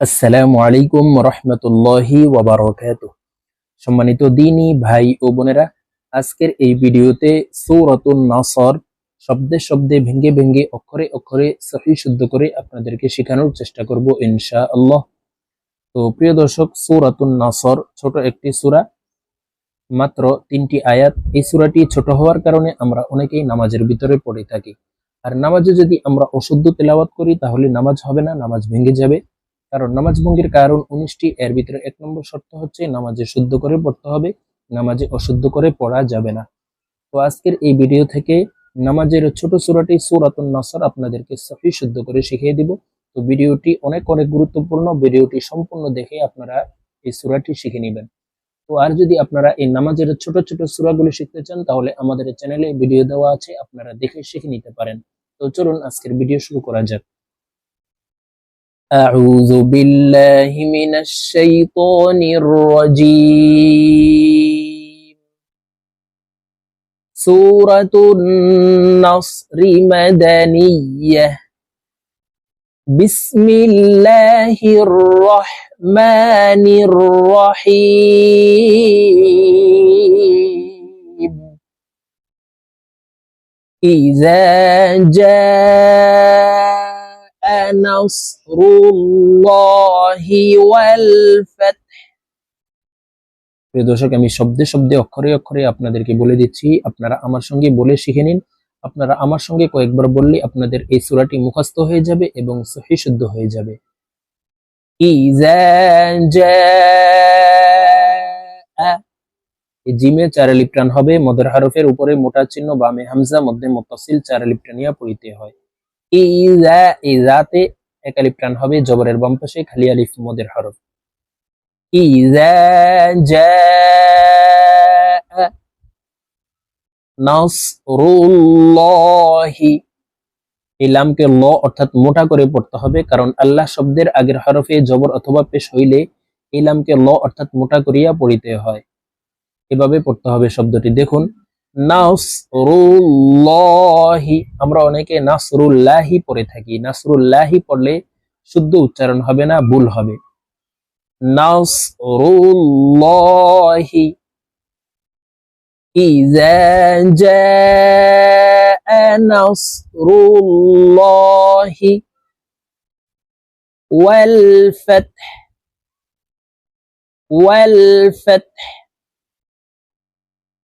আসসালামু আলাইকুম রহমতুল্লাহি সম্মানিত দিনী ভাই ও বোনেরা, আজকের এই ভিডিওতে সৌরাতুন নাসর শব্দে শব্দে ভেঙ্গে ভেঙ্গে অক্ষরে অক্ষরে সহি শুদ্ধ করে আপনাদেরকে শেখানোর চেষ্টা করব ইনশা আল্লাহ তো প্রিয় দর্শক, সৌরাতুন নাসর ছোট একটি সূরা, মাত্র তিনটি আয়াত। এই সূরাটি ছোট হওয়ার কারণে আমরা অনেকেই নামাজের ভিতরে পড়ে থাকি। আর নামাজে যদি আমরা অশুদ্ধ তেলাওয়াত করি, তাহলে নামাজ হবে না, নামাজ ভেঙে যাবে। কারণ নামাজ ভঙ্গির কারণ উনিশটি, এর ভিতরে এক নম্বর শর্ত হচ্ছে নামাজে শুদ্ধ করে পড়তে হবে, নামাজে অশুদ্ধ করে পড়া যাবে না। তো আজকের এই ভিডিও থেকে নামাজের ছোট সূরাটি সূরাতুন নাসর আপনাদেরকে সহি শুদ্ধ করে শিখিয়ে দিব। তো ভিডিওটি অনেক অনেক গুরুত্বপূর্ণ, ভিডিওটি সম্পূর্ণ দেখে আপনারা এই সূরাটি শিখে নেবেন। তো আর যদি আপনারা এই নামাজের ছোট ছোট সূরাগুলো শিখতে চান, তাহলে আমাদের চ্যানেলে ভিডিও দেওয়া আছে, আপনারা দেখে শিখে নিতে পারেন। তো চলুন আজকের ভিডিও শুরু করা যাক। أعوذ بالله من الشيطان الرجيم. سورة النصر مدنية. بسم الله الرحمن الرحيم. إذا جاء نصر الله والفتح প্রিয় দর্শক আমি শব্দে শব্দে অক্ষরে অক্ষরে আপনাদেরকে বলে দিচ্ছি আপনারা আমার সঙ্গে বলে শিখে নিন আপনারা আমার সঙ্গে কয়েকবার বললে আপনাদের এই সূরাটি মুখস্থ হয়ে যাবে এবং সহি শুদ্ধ হয়ে যাবে ইজা জাআ এই জিমে চার লিপ্টান হবে মদের হরফের উপরে মোটা চিহ্ন বামে হামজা মধ্যে মুত্তাসিল চার লিপ্টানিয়া পড়িতে হয় ইজা ইজাতে একালিপ টান হবে, জবরের বাম পাশে খালি আলিফ মদের হরফ। ইজা জাআ নাসরুল্লাহি। এই লামকে ল অর্থাৎ মোটা করে পড়তে হবে, কারণ আল্লাহ শব্দের আগের হরফে জবর অথবা পেশ হইলে এই লামকে ল অর্থাৎ মোটা করিয়া পড়িতে হয়। এভাবে পড়তে হবে শব্দটি। দেখুন নাসরুল্লাহি, আমরা অনেকে নাসরুল্লাহি পড়ে থাকি। নাসরুল্লাহি পড়লে শুদ্ধ উচ্চারণ হবে না, ভুল হবে। নাসরুল্লাহি জাআ নাসরুল্লাহি ওয়াল ফাতহ ওয়াল ফাতহ।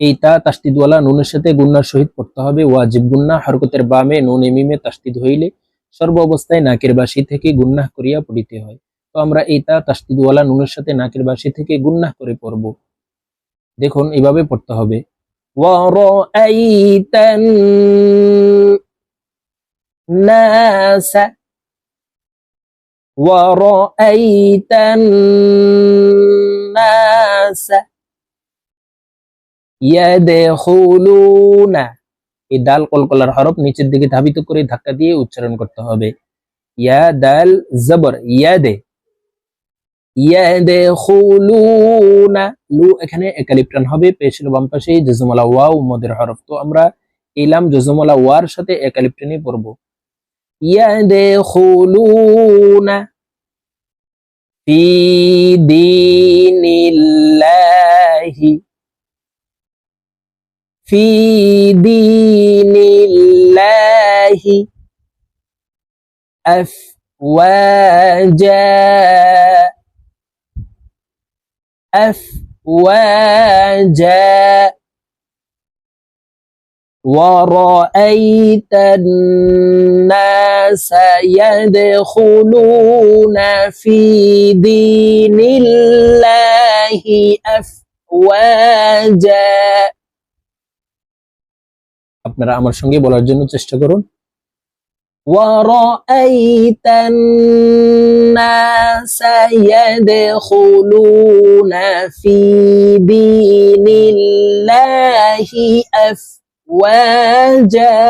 এই তা তাস্তিদওয়ালা নুনের সাথে গুন্নার সহিত পড়তে হবে ওয়াজিব গুন্না হরকতের বামে নুন মিমে তাস্তিদ হইলে সর্ব অবস্থায় নাকের বাসি থেকে গুন্নাহ করিয়া পড়িতে হয় তো আমরা এই তা তাস্তিদওয়ালা নুনের সাথে নাকের বাসি থেকে গুন্নাহ করে পড়ব দেখুন এভাবে পড়তে হবে وَرَأَيْتَ النَّاسَ وَرَأَيْتَ النَّاسَ ইয়াদখুলুনা। এই দাল কলকলার হরফ নিচের দিকে ধাবিত করে ধাক্কা দিয়ে উচ্চারণ করতে হবে। ইয়া জবর, ইয়াদে। ইয়াদখুলুনা। লু এখানে হবে, পেশের বাম পাশে জজমলা ওয়াও মদের হরফ। তো আমরা ইলাম জজমলা ওয়ার সাথে একালিপ্টানই পড়ব। ইয়াদখুলুনা। ফি في دين الله أفواجا. أفواجا. ورأيت الناس يدخلون في دين الله أفواجا. আপনারা আমার সঙ্গে বলার জন্য চেষ্টা করুন ورأيت الناس يدخلون في دين الله أفواجا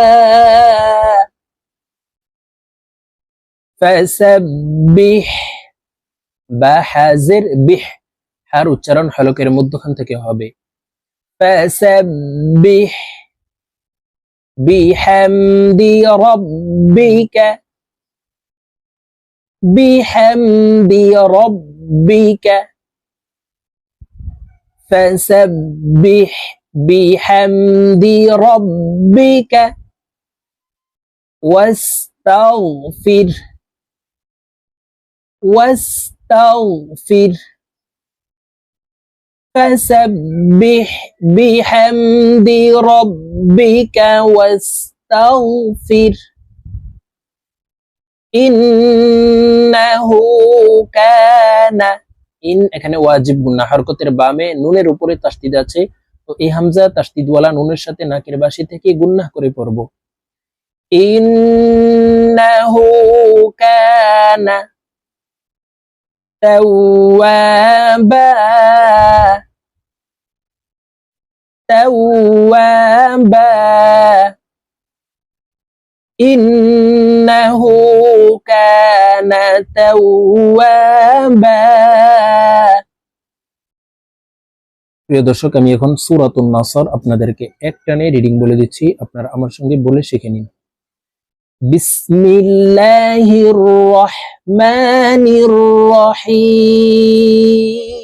فسبح বা হাজের বিহ হার উচ্চারণ হলকের মধ্যখান থেকে হবে فسبح بحمد ربك بحمد ربك فسبح بحمد ربك واستغفر واستغفر. فسبح بحمد ربك واستغفر إنه كان ইন এখানে ওয়াজিব গুন্না হরকতের বামে নুনের উপরে তাসদিদ আছে তো এই হামজা তাসদিদওয়ালা নুনের সাথে নাকের বাসি থেকে গুন্নাহ করে পড়ব ইন্নাহু কানা توابا توابا إنه كان توابا প্রিয় দর্শক আমি এখন সুরাতুন নাসর আপনাদেরকে এক টানে রিডিং বলে দিচ্ছি আপনারা আমার সঙ্গে বলে শিখে নিন বিসমিল্লাহির রহমানির রহিম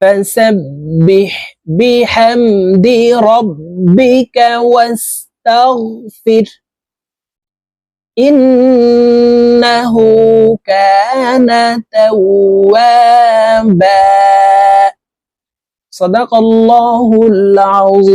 فسبح بحمد ربك واستغفر. إنه كان توابا. صدق الله العظيم.